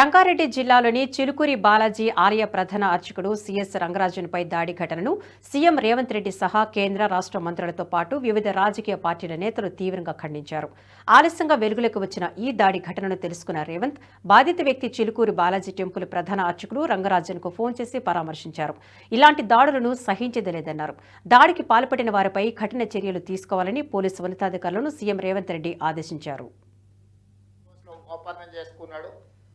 రంగారెడ్డి జిల్లాలోని చిలుకూరి బాలాజీ ఆలయ ప్రధాన అర్చకుడు సీఎస్ రంగరాజన్పై దాడి ఘటనను సీఎం రేవంత్ రెడ్డి సహా కేంద్ర రాష్ట్ర మంత్రులతో పాటు వివిధ రాజకీయ పార్టీల నేతలు తీవ్రంగా ఖండించారు. ఆలస్యంగా వెలుగులోకి వచ్చిన ఈ దాడి ఘటనను తెలుసుకున్న రేవంత్ బాధిత వ్యక్తి చిలుకూరి బాలాజీ టెంపుల్ ప్రధాన అర్చకుడు రంగరాజన్కు ఫోన్ చేసి పరామర్శించారు. ఇలాంటి దాడులను సహించదలేదన్నారు. దాడికి పాల్పడిన వారిపై కఠిన చర్యలు తీసుకోవాలని పోలీసు ఉన్నతాధికారులను సీఎం రేవంత్ రెడ్డి ఆదేశించారు. ఒప్పందం చేసుకున్నాడు.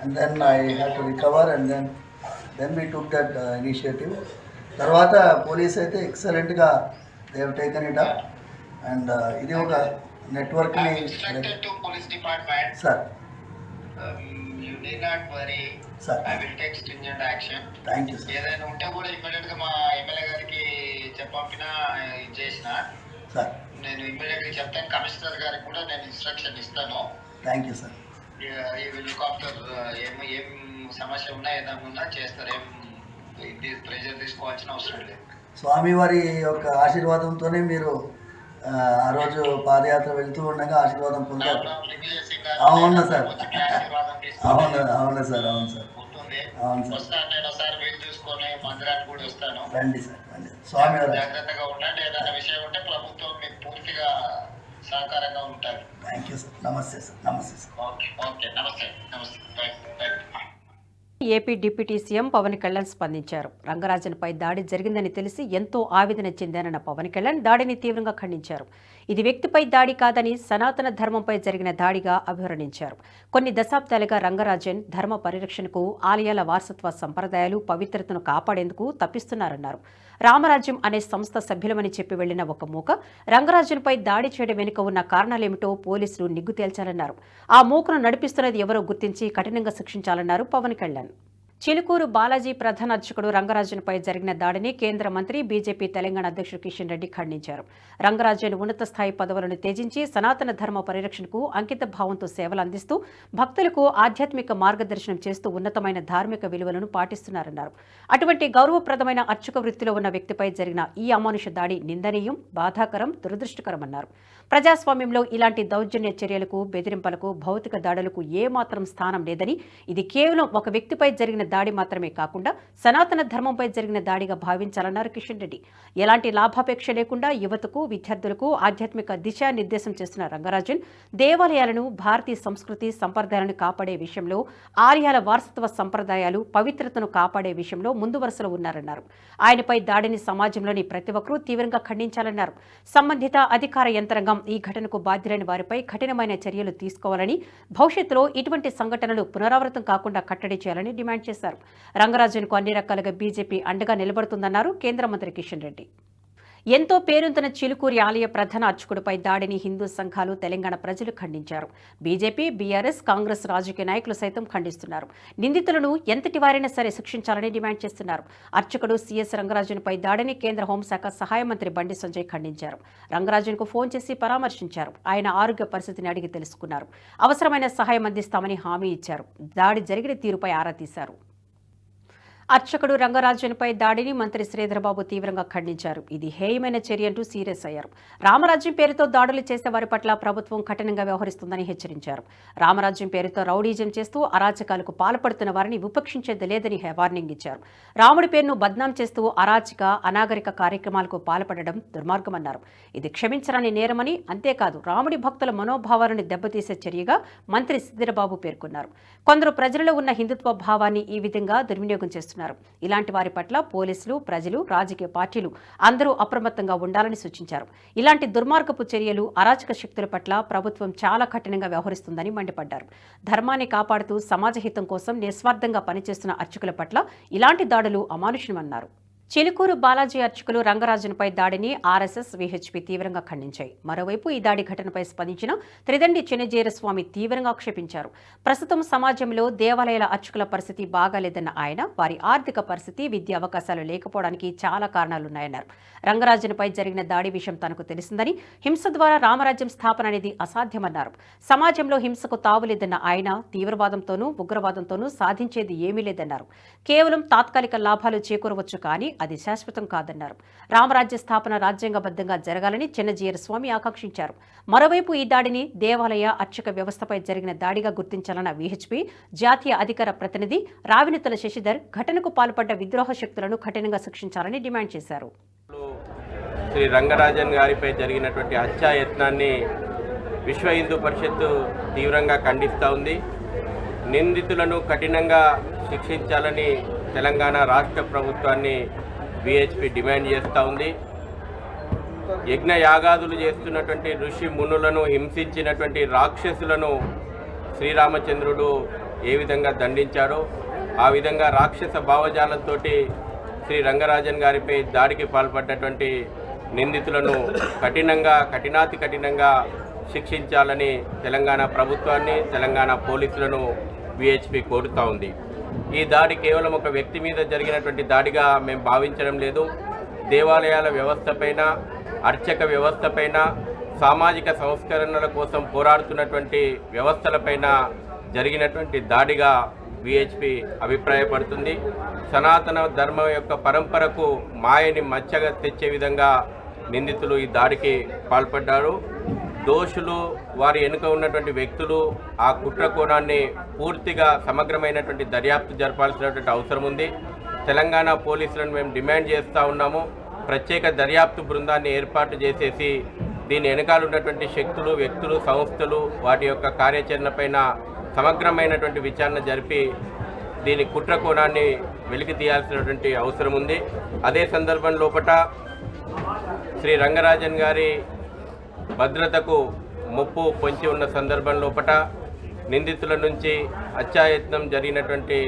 and then I have to recover and then then we took that initiative తర్వాత పోలీస్ అయితే ఎక్సలెంట్గా they've taken it up and ఇది ఒక నెట్వర్క్ని department sir sir thank you ఏదైనా ఉంటే కూడా మా ఎమ్మెల్యే గారికి చేసిన సార్ నేను ఇమ్మీడియట్గా చెప్తాను. కమిషనర్ గారికి కూడా నేను ఇన్స్ట్రక్షన్ ఇస్తాను. థ్యాంక్ యూ సార్ ఆఫ్టర్ ఏం ఏం సమస్య ఉన్నా ఏదైనా ఉన్నా చేస్తారు. ఏం ఇది ప్రెజర్ తీసుకోవాల్సిన అవసరం లేదు. స్వామివారి యొక్క ఆశీర్వాదంతోనే మీరు ఆ, రోజు పాదయాత్ర వెళ్తూ ఉండగా ఆశీర్వాదం పొందారు. అవును సార్. అవును అవును సార్ అవును సార్. అవును సార్. రండి సార్ రండి. స్వామివారి జాగ్రత్తగా ఉండండి. ఏదైనా విషయం ఉంటే ప్రభుత్వం మీకు పూర్తిగా సహకారంగా థ్యాంక్ యూ సార్ నమస్తే సార్ నమస్తే సార్ ఓకే ఓకే. నమస్తే నమస్తే. AP deputy CM Pawan Kalyan స్పందించారు. రంగరాజన్పై దాడి జరిగిందని తెలిసి ఎంతో ఆవేదన చెందానన్న పవన్ కళ్యాణ్ దాడిని తీవ్రంగా ఖండించారు. ఇది వ్యక్తిపై దాడి కాదని సనాతన ధర్మంపై జరిగిన దాడిగా అభివర్ణించారు. కొన్ని దశాబ్దాలుగా రంగరాజన్ ధర్మ పరిరక్షణకు ఆలయాల వారసత్వ సంప్రదాయాలు పవిత్రతను కాపాడేందుకు తప్పిస్తున్నారన్నారు. రామరాజ్యం అనే సంస్థ సభ్యులమని చెప్పి వెళ్ళిన ఒక మూక రంగరాజన్పై దాడి చేయడం వెనుక ఉన్న కారణాలేమిటో పోలీసులు నిగ్గు తేల్చాలన్నారు. ఆ మూకను నడిపిస్తున్నది ఎవరో గుర్తించి కఠినంగా శిక్షించాలన్నారు పవన్ కళ్యాణ్. చిలుకూరు బాలాజీ ప్రధాన అర్చకుడు రంగరాజన్పై జరిగిన దాడిని కేంద్ర మంత్రి బీజేపీ తెలంగాణ అధ్యక్షుడు కిషన్ రెడ్డి ఖండించారు. రంగరాజన్ ఉన్నత స్థాయి పదవులను త్యజించి సనాతన ధర్మ పరిరక్షణకు అంకిత భావంతో సేవలు అందిస్తూ భక్తులకు ఆధ్యాత్మిక మార్గదర్శనం చేస్తూ ఉన్నతమైన ధార్మిక విలువలను పాటిస్తున్నారన్నారు. అటువంటి గౌరవప్రదమైన అర్చక వృత్తిలో ఉన్న వ్యక్తిపై జరిగిన ఈ అమానుష దాడి నిందనీయం బాధాకరం దురదృష్టకరమన్నారు. ప్రజాస్వామ్యంలో ఇలాంటి దౌర్జన్య చర్యలకు బెదిరింపులకు భౌతిక దాడులకు ఏమాత్రం స్థానం లేదని ఇది కేవలం ఒక వ్యక్తిపై జరిగిన దాడి మాత్రమే కాకుండా సనాతన ధర్మంపై జరిగిన దాడిగా భావించాలన్నారు కిషన్ రెడ్డి. ఎలాంటి లాభాపేక్ష లేకుండా యువతకు విద్యార్థులకు ఆధ్యాత్మిక దిశానిర్దేశం చేస్తున్న రంగరాజన్ దేవాలయాలను భారతీయ సంస్కృతి సంప్రదాయాలను కాపాడే విషయంలో ఆలయాల వారసత్వ సంప్రదాయాలు పవిత్రతను కాపాడే విషయంలో ముందు వరుసలో ఉన్నారన్నారు. ఆయనపై దాడిని సమాజంలోని ప్రతి ఒక్కరూ తీవ్రంగా ఖండించాలన్నారు. సంబంధిత అధికార యంత్రాంగం ఈ ఘటనకు బాధ్యులైన వారిపై కఠినమైన చర్యలు తీసుకోవాలని భవిష్యత్తులో ఇటువంటి సంఘటనలు పునరావృతం కాకుండా కట్టడి చేయాలని డిమాండ్ చేశారు. రంగరాజన్కు అన్ని రకాలుగా బీజేపీ అండగా నిలబడుతుందన్నారు కేంద్ర మంత్రి కిషన్ రెడ్డి. ఎంతో పేరొందిన చిలుకూరి ఆలయ ప్రధాన అర్చకుడిపై దాడిని హిందూ సంఘాలు తెలంగాణ ప్రజలు ఖండించారు. బీజేపీ బీఆర్ఎస్ కాంగ్రెస్ రాజకీయ నాయకులు సైతం ఖండిస్తున్నారు. నిందితులను ఎంతటి వారైనా సరే శిక్షించాలని డిమాండ్ చేస్తున్నారు. అర్చకుడు సీఎస్ రంగరాజునిపై దాడిని కేంద్ర హోంశాఖ సహాయ మంత్రి బండి సంజయ్ ఖండించారు. రంగరాజన్కు ఫోన్ చేసి పరామర్శించారు. ఆయన ఆరోగ్య పరిస్థితిని అడిగి తెలుసుకున్నారు. అవసరమైన సహాయం అందిస్తామని హామీ ఇచ్చారు. దాడి జరిగిన తీరుపై ఆరా తీశారు. అర్చకుడు రంగరాజన్పై దాడిని మంత్రి శ్రీధరబాబు తీవ్రంగా ఖండించారు. ఇది హేయమైన చర్య అంటూ సీరియస్ అయ్యారు. రామరాజ్యం పేరుతో దాడులు చేసే వారి పట్ల ప్రభుత్వం కఠినంగా వ్యవహరిస్తుందని హెచ్చరించారు. రామరాజ్యం పేరుతో రౌడీజం చేస్తూ అరాచకాలకు పాల్పడుతున్న వారిని విపక్షించేది లేదని వార్నింగ్ ఇచ్చారు. రాముడి పేరును బద్నాం చేస్తూ అరాచక అనాగరిక కార్యక్రమాలకు పాల్పడడం దుర్మార్గమన్నారు. ఇది క్షమించరాని నేరమని అంతేకాదు రాముడి భక్తుల మనోభావాలను దెబ్బతీసే చర్యగా మంత్రి శ్రీధరబాబు పేర్కొన్నారు. కొందరు ప్రజలలో ఉన్న హిందుత్వ భావాన్ని ఈ విధంగా దుర్వినియోగం చేస్తున్నారు. ఇలాంటి వారి పట్ల పోలీసులు ప్రజలు రాజకీయ పార్టీలు అందరూ అప్రమత్తంగా ఉండాలని సూచించారు. ఇలాంటి దుర్మార్గపు చర్యలు అరాచక శక్తుల పట్ల ప్రభుత్వం చాలా కఠినంగా వ్యవహరిస్తుందని మండిపడ్డారు. ధర్మాన్ని కాపాడుతూ సమాజ హితం కోసం నిస్వార్థంగా పనిచేస్తున్న అర్చకుల పట్ల ఇలాంటి దాడులు అమానుషమన్నారు చిలుకూరు బాలాజీ అర్చకులు రంగరాజన్పై దాడిని ఆర్ఎస్ఎస్ విహెచ్పి తీవ్రంగా ఖండించాయి. మరోవైపు ఈ దాడి ఘటనపై స్పందించిన త్రిదండి చిన్నజీరస్వామి తీవ్రంగా ఆక్షేపించారు. ప్రస్తుతం సమాజంలో దేవాలయాల అర్చకుల పరిస్థితి బాగాలేదన్న ఆయన వారి ఆర్థిక పరిస్థితి విద్యా అవకాశాలు లేకపోవడానికి చాలా కారణాలున్నాయన్నారు. రంగరాజన్పై జరిగిన దాడి విషయం తనకు తెలిసిందని హింస ద్వారా రామరాజ్యం స్థాపన అనేది అసాధ్యమన్నారు. సమాజంలో హింసకు తావులేదన్న ఆయన తీవ్రవాదంతోనూ ఉగ్రవాదంతోనూ సాధించేది ఏమీ లేదన్నారు. కేవలం తాత్కాలిక లాభాలు చేకూరవచ్చు కానీ అది శాశ్వతం కాదన్నారు. రామరాజ్య స్థాపన రాజ్యాంగబద్ధంగా జరగాలని చిన్నజీయర్ స్వామి ఆకాంక్షించారు. మరోవైపు ఈ దాడిని దేవాలయ అర్చక వ్యవస్థపై జరిగిన దాడిగా గుర్తించాలన్న విహెచ్పి జాతీయ అధికార ప్రతినిధి రావినతల శశిధర్ ఘటనకు పాల్పడ్డ విద్రోహ శక్తులను కఠినంగా శిక్షించాలని డిమాండ్ చేశారు. శ్రీ రంగరాజన్ గారిపై జరిగినటువంటి హత్యాయత్నాన్ని విశ్వ హిందూ పరిషత్తు తీవ్రంగా ఖండిస్తూ ఉంది. నిందితులను కఠినంగా శిక్షించాలని తెలంగాణ రాష్ట్ర ప్రభుత్వాన్ని విహెచ్పి డిమాండ్ చేస్తూ ఉంది. యజ్ఞ యాగాదులు చేస్తున్నటువంటి ఋషి మునులను హింసించినటువంటి రాక్షసులను శ్రీరామచంద్రుడు ఏ విధంగా దండించాడో ఆ విధంగా రాక్షస భావజాలంతో శ్రీ రంగరాజన్ గారిపై దాడికి పాల్పడ్డటువంటి నిందితులను కఠినంగా కఠినాతి కఠినంగా శిక్షించాలని తెలంగాణ ప్రభుత్వాన్ని తెలంగాణ పోలీసులను విహెచ్పి కోరుతూ ఉంది. ఈ దాడి కేవలం ఒక వ్యక్తి మీద జరిగినటువంటి దాడిగా మేము భావించడం లేదు. దేవాలయాల వ్యవస్థపైన అర్చక వ్యవస్థపైన సామాజిక సంస్కరణల కోసం పోరాడుతున్నటువంటి వ్యవస్థలపైన జరిగినటువంటి దాడిగా విహెచ్పి అభిప్రాయపడుతుంది. సనాతన ధర్మం యొక్క పరంపరకు మాయని మచ్చగా తెచ్చే విధంగా నిందితులు ఈ దాడికి పాల్పడ్డారు. దోషులు వారి వెనుక ఉన్నటువంటి వ్యక్తులు ఆ కుట్ర కోణాన్ని పూర్తిగా సమగ్రమైనటువంటి దర్యాప్తు జరపాల్సినటువంటి అవసరం ఉంది. తెలంగాణ పోలీసులను మేము డిమాండ్ చేస్తూ ఉన్నాము. ప్రత్యేక దర్యాప్తు బృందాన్ని ఏర్పాటు చేసేసి దీని వెనకాల ఉన్నటువంటి శక్తులు వ్యక్తులు సంస్థలు వాటి యొక్క కార్యాచరణపైన సమగ్రమైనటువంటి విచారణ జరిపి దీని కుట్ర కోణాన్ని వెలికి తీయాల్సినటువంటి అవసరం ఉంది. అదే సందర్భం లోపల శ్రీ రంగరాజన్ గారి భద్రతకు ముప్పు పొంచి ఉన్న సందర్భం లోపట నిందితుల నుంచి హత్యాయత్నం జరిగినటువంటి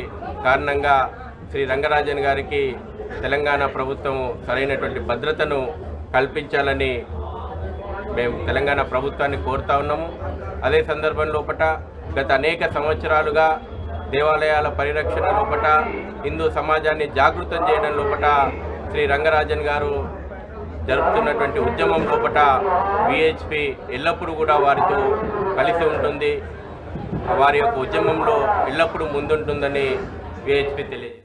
కారణంగా శ్రీ రంగరాజన్ గారికి తెలంగాణ ప్రభుత్వం సరైనటువంటి భద్రతను కల్పించాలని మేము తెలంగాణ ప్రభుత్వాన్ని కోరుతా ఉన్నాము. అదే సందర్భం లోపట గత అనేక సంవత్సరాలుగా దేవాలయాల పరిరక్షణ లోపట హిందూ సమాజాన్ని జాగృతం చేయడం లోపట శ్రీ రంగరాజన్ గారు జరుపుతున్నటువంటి ఉద్యమం లోపల విహెచ్పి ఎల్లప్పుడూ కూడా వారితో కలిసి ఉంటుంది. వారి యొక్క ఉద్యమంలో ఎల్లప్పుడూ ముందుంటుందని విహెచ్పి తెలియదు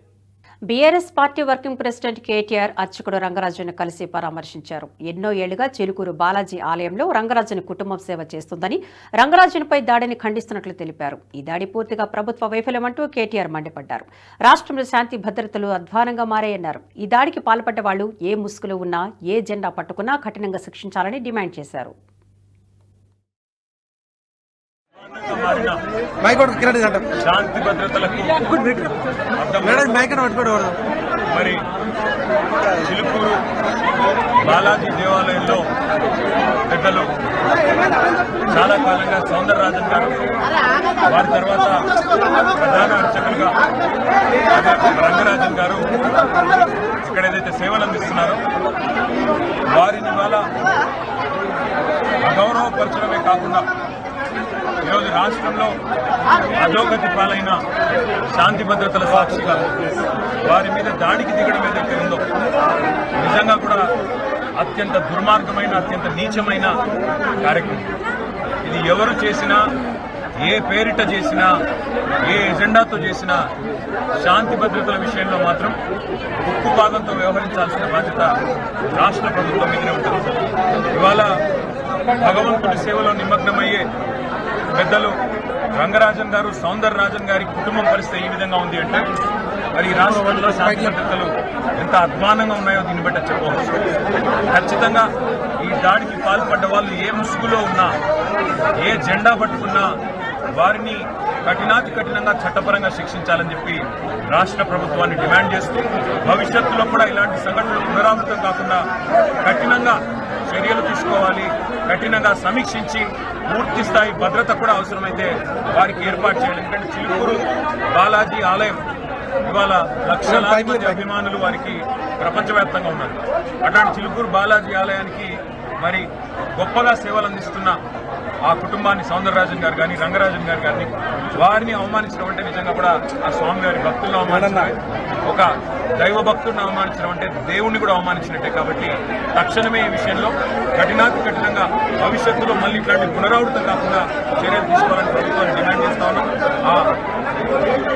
BRS party working president KTR అర్చకుడు రంగరాజును కలిసి పరామర్శించారు. ఎన్నో ఏళ్ళుగా చిలుకూరు బాలాజీ ఆలయంలో రంగరాజుని కుటుంబం సేవ చేస్తుందని రంగరాజునిపై దాడిని ఖండిస్తున్నట్లు తెలిపారు. ఈ దాడి పూర్తిగా ప్రభుత్వ వైఫల్యమంటూ కేటీఆర్ మండిపడ్డారు. రాష్ట్రంలో శాంతి భద్రతలు అధ్వానంగా మారాయన్నారు. ఈ దాడికి పాల్పడ్డ వాళ్ళు ఏ ముసుగులు ఉన్నా ఏ జెండా పట్టుకున్నా కఠినంగా శిక్షించాలని డిమాండ్ చేశారు. మారిన మైక్ ఒకటి కిరణ్ అంట శాంతి భద్రతలకు మేడం మైక్ అని పట్టుకోవడం మరి చిలుకూరు బాలాజీ దేవాలయంలో పెద్దలు చాలా కాలంగా సౌందరరాజన్ గారు వారి తర్వాత ప్రధాన అర్చకులుగా రంగరాజన్ గారు ఇక్కడ ఏదైతే సేవలు అందిస్తున్నారో వారిని ఇవాళ అగౌరవపరచడమే కాకుండా ఈరోజు రాష్ట్రంలో అధోగతి పాలైన శాంతి భద్రతల సాక్షిగా వారి మీద దాడికి దిగడం ఏదైతే ఉందో నిజంగా కూడా అత్యంత దుర్మార్గమైన అత్యంత నీచమైన కార్యక్రమం. ఇది ఎవరు చేసినా ఏ పేరిట చేసినా ఏ ఎజెండాతో చేసినా శాంతి భద్రతల విషయంలో మాత్రం ఉక్కుపాదంతో వ్యవహరించాల్సిన బాధ్యత రాష్ట్ర ప్రభుత్వం మీదనే ఉంటుంది. ఇవాళ భగవంతుడి సేవలో నిమగ్నమయ్యే పెద్దలు రంగరాజన్ గారు సౌందర రాజన్ గారి కుటుంబం పరిస్థితి ఈ విధంగా ఉంది అంటే మరి రాష్ట్రంలో శాంతి భద్రతలు ఎంత అధ్వానంగా ఉన్నాయో దీన్ని బట్టి చెప్పవచ్చు. ఖచ్చితంగా ఈ దాడికి పాల్పడ్డ వాళ్ళు ఏ ముసుగులో ఉన్నా ఏ జెండా పట్టుకున్నా వారిని కఠినాతి కఠినంగా చట్టపరంగా శిక్షించాలని చెప్పి రాష్ట్ర ప్రభుత్వాన్ని డిమాండ్ చేస్తూ భవిష్యత్తులో కూడా ఇలాంటి సంఘటనలు పునరావృతం కాకుండా కఠినంగా చర్యలు తీసుకోవాలి కఠినంగా సమీక్షించి పూర్తి స్థాయి భద్రత కూడా అవసరమైతే వారికి ఏర్పాటు చేయాలి. ఎందుకంటే చిలుకూరు బాలాజీ ఆలయం ఇవాళ లక్షలాది మంది అభిమానులు వారికి ప్రపంచవ్యాప్తంగా ఉన్నారు. అట్లాంటి చిలుకూరు బాలాజీ ఆలయానికి మరి గొప్పగా సేవలు అందిస్తున్న ఆ కుటుంబాన్ని సౌందరరాజన్ గారు కానీ రంగరాజన్ గారు కానీ వారిని అవమానించడం అంటే నిజంగా కూడా ఆ స్వామి గారి భక్తులను అవమానించడమే. ఒక దైవ భక్తుడిని అవమానించడం అంటే దేవుణ్ణి కూడా అవమానించినట్టే కాబట్టి తక్షణమే ఈ విషయంలో కఠినాతి కఠినంగా భవిష్యత్తులో మళ్ళీ ఇట్లాంటి పునరావృతం కాకుండా చర్యలు తీసుకోవాలని ప్రభుత్వాన్ని డిమాండ్ చేస్తా ఉన్నాం. ఆ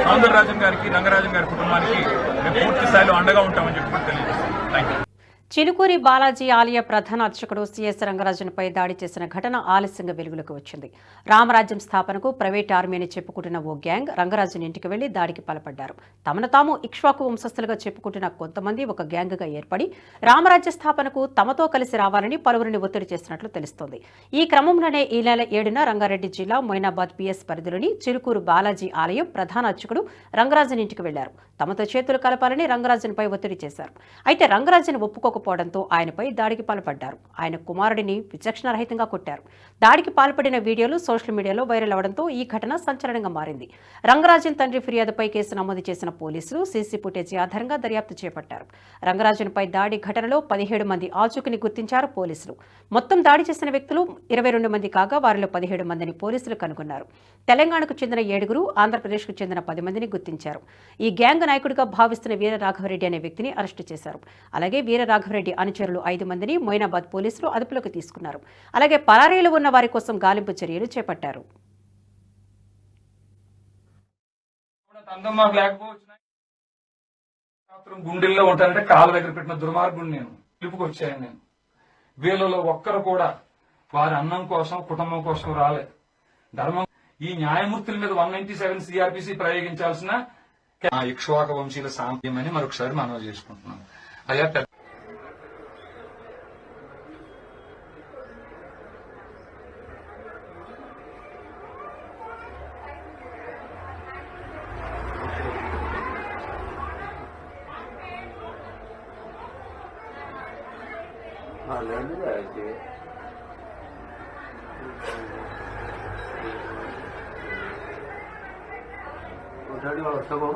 సౌందరరాజన్ గారికి రంగరాజన్ గారి కుటుంబానికి మేము పూర్తి స్థాయిలో అండగా ఉంటామని చెప్పి కూడా తెలియజేస్తాం థ్యాంక్ యూ చిలుకూరి బాలాజీ ఆలయ ప్రధాన అర్చకుడు సిఎస్ రంగరాజన్పై దాడి చేసిన ఘటన ఆలస్యంగా వెలుగులోకి వచ్చింది. రామరాజ్యం స్థాపనకు ప్రైవేట్ ఆర్మీ అని చెప్పుకుంటున్న ఓ గ్యాంగ్ రంగరాజన్ ఇంటికి వెళ్ళి దాడికి పాల్పడ్డారు. తమను తాము ఇక్ష్వాకు వంశస్థులుగా చెప్పుకుంటున్న కొంతమంది ఒక గ్యాంగ్గా ఏర్పడి రామరాజ్య స్థాపనకు తమతో కలిసి రావాలని పలువురిని ఒత్తిడి చేసినట్లు తెలుస్తోంది. ఈ క్రమంలోనే ఈ నెల ఏడున రంగారెడ్డి జిల్లా మొయినాబాద్ పిఎస్ పరిధిలోని చిలుకూరు బాలాజీ ఆలయం ప్రధాన అర్చకుడు రంగరాజన్ ఇంటికి వెళ్ళారు. తమతో చేతులు కలపాలని రంగరాజన్పై ఒత్తిడి చేశారు. అయితే రంగరాజన్ ఒప్పుకోకపోవడంతో ఆయనపై దాడికి పాల్పడ్డారు. ఆయన కుమారుడిని విచక్షణరహితంగా కొట్టారు. దాడికి పాల్పడిన వీడియోలు సోషల్ మీడియాలో వైరల్ అవడంతో ఈ ఘటన సంచలనంగా మారింది. రంగరాజన్ తండ్రి ఫిర్యాదుపై కేసు నమోదు చేసిన పోలీసులు సీసీ ఫుటేజీ ఆధారంగా దర్యాప్తు చేపట్టారు. రంగరాజన్పై దాడి ఘటనలో పదిహేడు మంది ఆచూకని గుర్తించారు పోలీసులు. మొత్తం దాడి చేసిన వ్యక్తులు ఇరవై రెండు మంది కాగా వారిలో పదిహేడు మందిని పోలీసులు కనుగొన్నారు. తెలంగాణకు చెందిన ఏడుగురు ఆంధ్రప్రదేశ్కు చెందిన పది మందిని గుర్తించారు. ఈ గ్యాంగ్ నాయకుడిగా భావిస్తున్న వీరరాఘవరెడ్డి అనే వ్యక్తిని అరెస్టు చేశారు. అలాగే వీరరాఘవ రాఘవరెడ్డి అనుచరులు ఐదు మందిని మొయినాబాద్ పోలీసులు అదుపులోకి తీసుకున్నారు. అలాగే పరారీలో ఉన్న వారి కోసం గాలింపు చర్యలు చేపట్టారు. గుండెల్లో ఉంటానంటే కాళ్ళ దగ్గర పెట్టిన దుర్మార్గుడు నేను పిలుపుకొచ్చాను నేను. వీళ్ళలో ఒక్కరు కూడా వారి అన్నం కోసం కుటుంబం కోసం రాలేదు ధర్మం ఈ న్యాయమూర్తుల మీద వన్ నైన్టీ సెవెన్ సిఆర్పిసి ప్రయోగించాల్సిన ఆ ఇక్ష్వాక వంశీల సాంప్యం అని మరొకసారి మనవి చేసుకుంటున్నాం అయ్యా ぐらい空いてる。左はそこ。